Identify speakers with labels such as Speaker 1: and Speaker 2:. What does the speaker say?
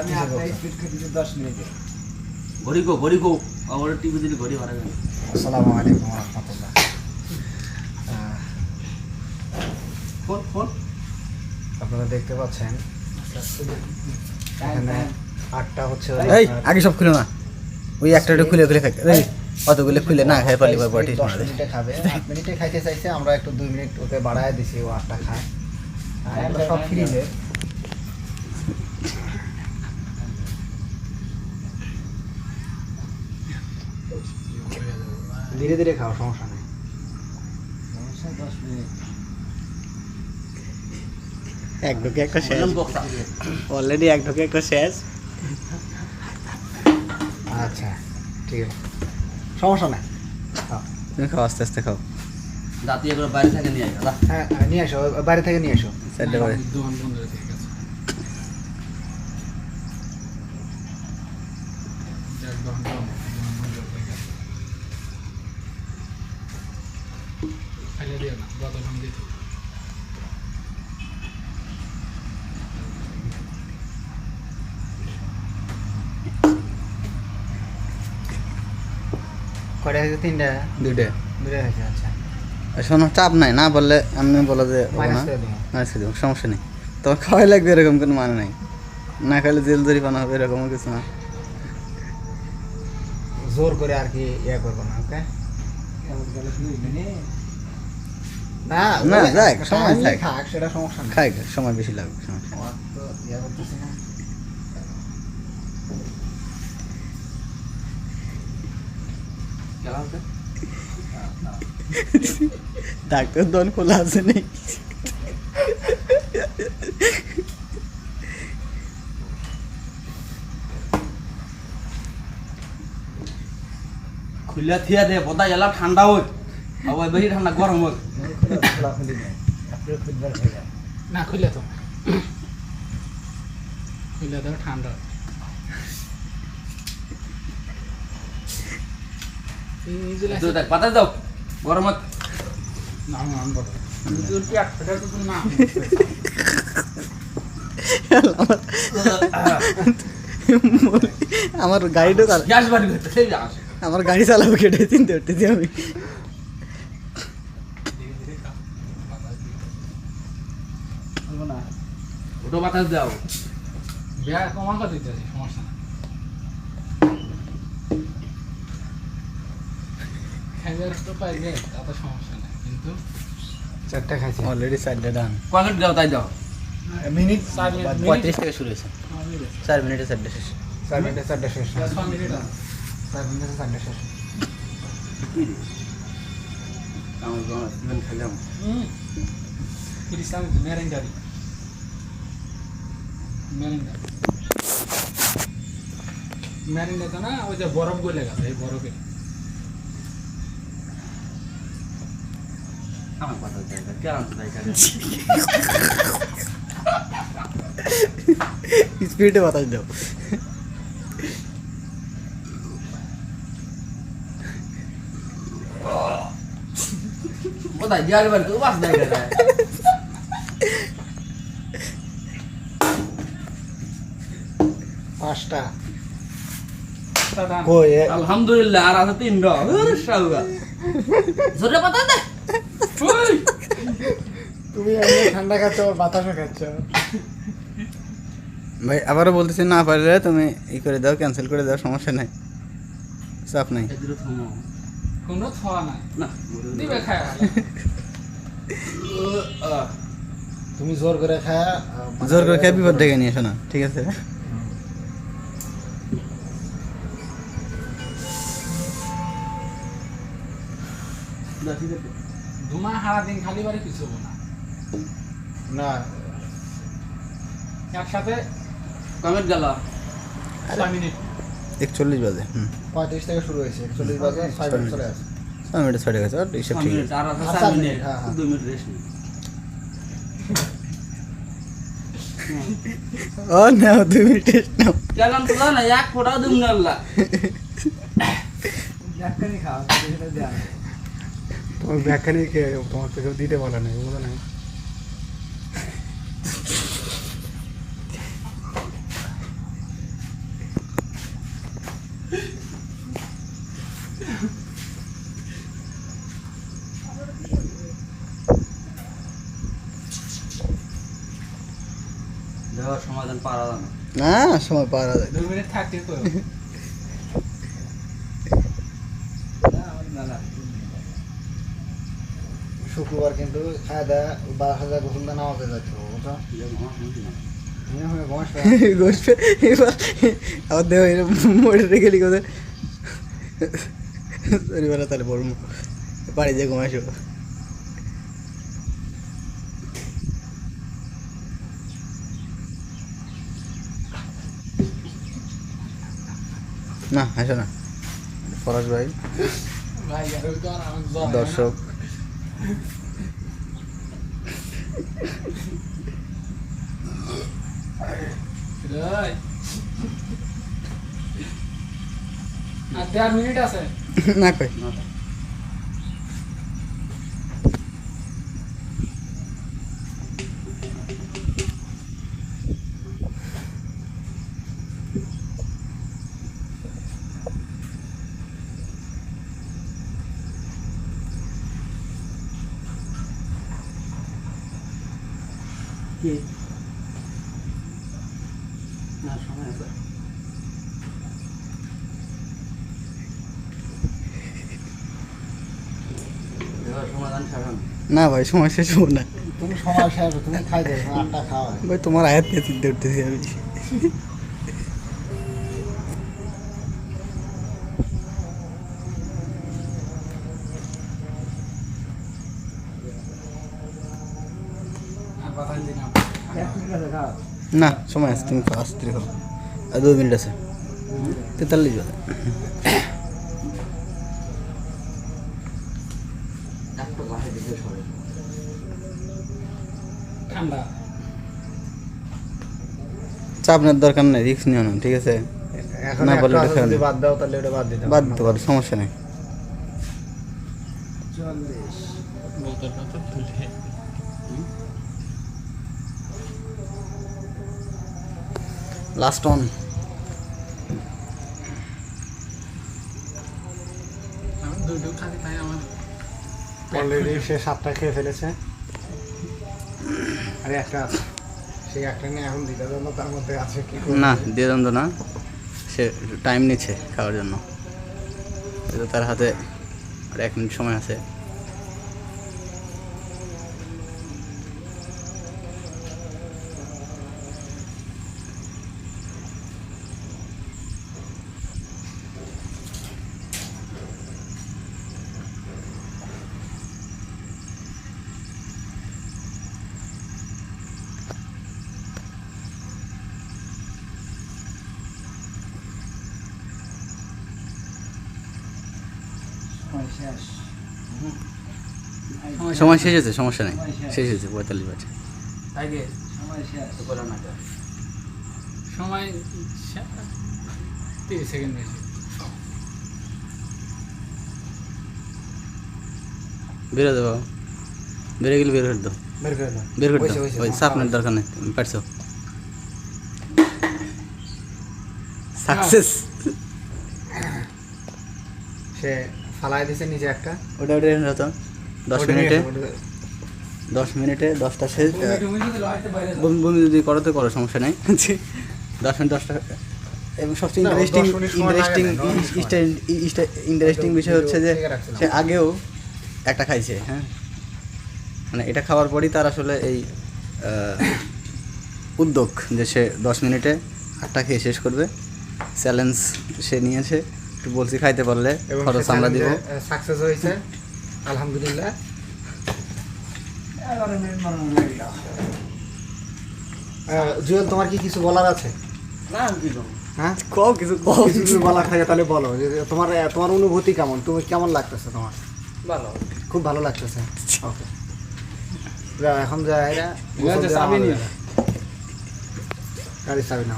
Speaker 1: আমি আটটা স্পিড খেতে দশ মিনিটে।
Speaker 2: ঘড়ি গো ঘড়ি গো আমার টিভি দিলে ঘড়ি মারা গেল
Speaker 1: আসসালামু আলাইকুম রহমতুল্লাহ।
Speaker 2: Phone phone.
Speaker 1: আপনারা দেখতে পাচ্ছেন এখানে আটটা হচ্ছে
Speaker 3: এই আগে সব খুলে না। ওই একটা খুলে খুলে খাই এই অতগুলো খুলে না খাই পারলি পর
Speaker 1: দশ মিনিটে খাবে। আট মিনিটে খাইতে চাইছে আমরা একটু দুই মিনিট ওকে বাড়ায় দিছি ও আটটা খায়। আর সব ফ্রিজে ধীরে ধীরে খাও সমস্যা নেই। দশ মিনিট।
Speaker 3: এক ঢোকে একটা শেষ। অলরেডি এক ঢোকে একটা শেষ।
Speaker 1: আচ্ছা ঠিক আছে। সমস্যা নাই। খাও।
Speaker 3: তুমি খাও আস্তে আস্তে খাও।
Speaker 2: দাঁতি এগুলো বাইরে থেকে নিয়ে আয় দাদা।
Speaker 1: হ্যাঁ হ্যাঁ, নিয়ে আসো বাইরে থেকে নিয়ে এসো
Speaker 3: চারটে করে
Speaker 1: কয়টা হয়েছে? তিনটা?
Speaker 3: দুইটা।
Speaker 1: দুটা হয়েছে আচ্ছা।
Speaker 3: শোনো চাপ নাই না বললে আমি বলো যে
Speaker 1: মাইনাস দিবো
Speaker 3: সমস্যা নেই। তোমার খাওয়াই লাগবে এরকম কোনো মানে নাই। না খাইলে জেল হবে এরকমও কিছু না।
Speaker 1: জোর করে আর কি ইয়ে করব না ওকে? না
Speaker 3: না, যাক, সময় থাক।
Speaker 1: সেটা সমস্যা
Speaker 3: খাই সময় বেশি লাগবে সমস্যা নেই।
Speaker 1: আমার তো ইয়ে করতেছি না
Speaker 2: খেলা হচ্ছে
Speaker 3: ডাক্তার দন খোলা আছে নেই
Speaker 2: খুলে থিয়া দে বদা এলা ঠান্ডা হোক আবার বেশি ঠান্ডা গরম হোক
Speaker 1: হয়ে
Speaker 4: না খুলে তো। খুলে তো ঠান্ডা
Speaker 2: পাতা দাও। গরম হোক।
Speaker 4: না না বড় তোর কি একটা তো না?
Speaker 3: আমার গাড়িটা আমার গাড়ি চালাবো কেটে চিনতে উঠতেছি আমি।
Speaker 2: ওটো বাতাস দাও।
Speaker 4: বিয়া কমা করে দিতে সমস্যা না খাইবার তো পাইবে তাতে সমস্যা নেই কিন্তু
Speaker 1: চারটা খাইছি।
Speaker 3: অলরেডি চারটে ডান
Speaker 2: কয়েক দাও তাই দাও
Speaker 1: মিনিট
Speaker 4: চার মিনিট।
Speaker 3: পঁয়ত্রিশ থেকে শুরু হয়েছে চার মিনিটে চারটে শেষ।
Speaker 1: চার মিনিটে চারটা শেষ
Speaker 4: ছ মিনিট আছে।
Speaker 1: চার মিনিটে চারটা শেষ
Speaker 2: কি রে আমার গরম সিমেন খেলাম
Speaker 4: হুম ক্রিস্টান মেরেন্ডারি মেরেন্ডা মেরেন্ডা তো না ওই যে বরফ গলে গেছে এই বরফে
Speaker 2: আমার কেরাম
Speaker 3: স্পিডে বাতাস দাও।
Speaker 2: তো বাস
Speaker 1: পাঁচটা।
Speaker 2: আলহামদুলিল্লাহ আর আছে তিনটা। জোরে পাতা
Speaker 1: তুমি ঠান্ডা খাচ্ছ বাতাসও খাচ্ছ।
Speaker 3: ভাই আবারও বলতেছি না পারলে তুমি ই করে দাও ক্যান্সেল করে দাও সমস্যা নাই। চাপ নাই।
Speaker 4: কোনো থাওয়া নাই।
Speaker 2: না
Speaker 4: দিবে খায়।
Speaker 1: তুমি জোর করে খায়া
Speaker 3: জোর করে খেয়ে বিপদ ডেকে নিয়ে এসো না ঠিক আছে?
Speaker 4: ধুমা হারা দিন খালি বাড়ি কিছু হব না।
Speaker 1: না।
Speaker 4: একসাথে
Speaker 2: কমেন্ট গেল।
Speaker 4: ছয় মিনিট।
Speaker 3: একচল্লিশ বাজে হুম।
Speaker 1: পঁয়ত্রিশ থেকে শুরু হয়েছে একচল্লিশ বাজে ছয় মিনিট চলে আসে
Speaker 3: ছয় মিনিটে ছয় গেছে আর এইসব ঠিক। আছে
Speaker 2: আর আছে
Speaker 1: আর
Speaker 2: চার
Speaker 1: চার
Speaker 2: মিনিট
Speaker 1: মিনিট, হ্যাঁ, হ্যাঁ।
Speaker 2: দুই মিনিট রেস্ট
Speaker 3: ও নাও দুই মিনিট নাও।
Speaker 2: কেলাম তো না এক ফোটাও দিম না আল্লাহ
Speaker 1: ব্যাখ্যানি তোমার ব্যাখ্যানি কে তোমাকে কেউ দিতে বলা নাই বুঝো না
Speaker 2: সমাধান পারা
Speaker 3: না সময় পাওয়া যায়
Speaker 4: দুই মিনিট থাকতে তো
Speaker 1: শুক্রবার কিন্তু বারো হাজার গোসল যাচ্ছে মনে হয়
Speaker 3: দেহ মরে রেখে গেলি কোথায় তাহলে বলব বাড়ি যে ঘুমাইছো না আসো না। ফরাজ ভাই। দর্শক।
Speaker 4: আর দেড় মিনিট আছে।
Speaker 3: না কই?
Speaker 2: কি না সময় ছাড়ান
Speaker 3: না ভাই সময় শেষ হব না।
Speaker 1: তুমি সময় শেষ তুমি খাই দেবে আটটা খাওয়া।
Speaker 3: ভাই তোমার আয়াত নিয়ে চিন্তা করতেছি আমি
Speaker 4: আর কথা দিলাম
Speaker 3: না। সময় আছে তুমি আসতে দেখো আর দুই মিনিট আছে। তেতাল্লিশ বাজে চাপ নেওয়ার দরকার নেই রিস্ক নিও না ঠিক আছে? না ফেলো।
Speaker 1: বাদ দাও তাহলে ওটা বাদ দিতে
Speaker 3: বাদ দিতে পারো সমস্যা নেই।
Speaker 1: চল্লিশ।
Speaker 3: লাস্ট অন
Speaker 1: অলরেডি সে সাতটা খেয়ে ফেলেছে। আরে একটা আছে। সেই একটা নিয়ে এখন দিতে জন্য তার মধ্যে আছে কি
Speaker 3: না দিয়ে দেন না। সে টাইম নিচ্ছে খাওয়ার জন্য। তার হাতে আর এক মিনিট সময় আছে। সময় শেষ। হয়েছে সমস্যা নেই। শেষ। হয়েছে পঁয়তাল্লিশ বাজে।
Speaker 2: আগে তো বলো না
Speaker 4: সময় তিরিশ সেকেন্ড বেশি।
Speaker 3: বেরো দেবো বেরো গেলে বের করে দাও।
Speaker 1: বের করে দাও।
Speaker 3: বের করে
Speaker 1: হয়েছে,
Speaker 3: দাও। ওই সাত মিনিট দরকার নেই। তুমি পারছ? সাকসেস
Speaker 1: সে ফালাই দিছে নিচে একটা।
Speaker 3: ওটা ওটা এনে দাও তো দশ মিনিটে দশ মিনিটে দশটা শেষ। বমি বমি যদি করো তো করো সমস্যা নেই। দশ মিনিট দশটা। এবং সবচেয়ে ইন্টারেস্টিং ইন্টারেস্টিং ইন্টারেস্টিং বিষয় হচ্ছে যে সে আগেও একটা খাইছে হ্যাঁ। মানে এটা খাওয়ার পরই তার আসলে এই উদ্যোগ যে সে দশ মিনিটে আটটা খেয়ে শেষ করবে। চ্যালেঞ্জ সে নিয়েছে। একটু বলছি খাইতে পারলে খরচ আমরা দিব।
Speaker 1: সাকসেস হয়েছে আলহামদুলিল্লাহ। জুয়েল তোমার কি কিছু বলার আছে?
Speaker 2: না আমি কি করব?
Speaker 1: হ্যাঁ?
Speaker 3: কও কিছু কও।
Speaker 1: কিছু বলার থাকে তাহলে বলো। যে তোমার তোমার অনুভূতি কেমন? তুমি কেমন লাগতেছে তোমার?
Speaker 2: ভালো।
Speaker 1: খুব ভালো লাগতেছে। ওকে এখন যা এরা। গাড়ি চাবি না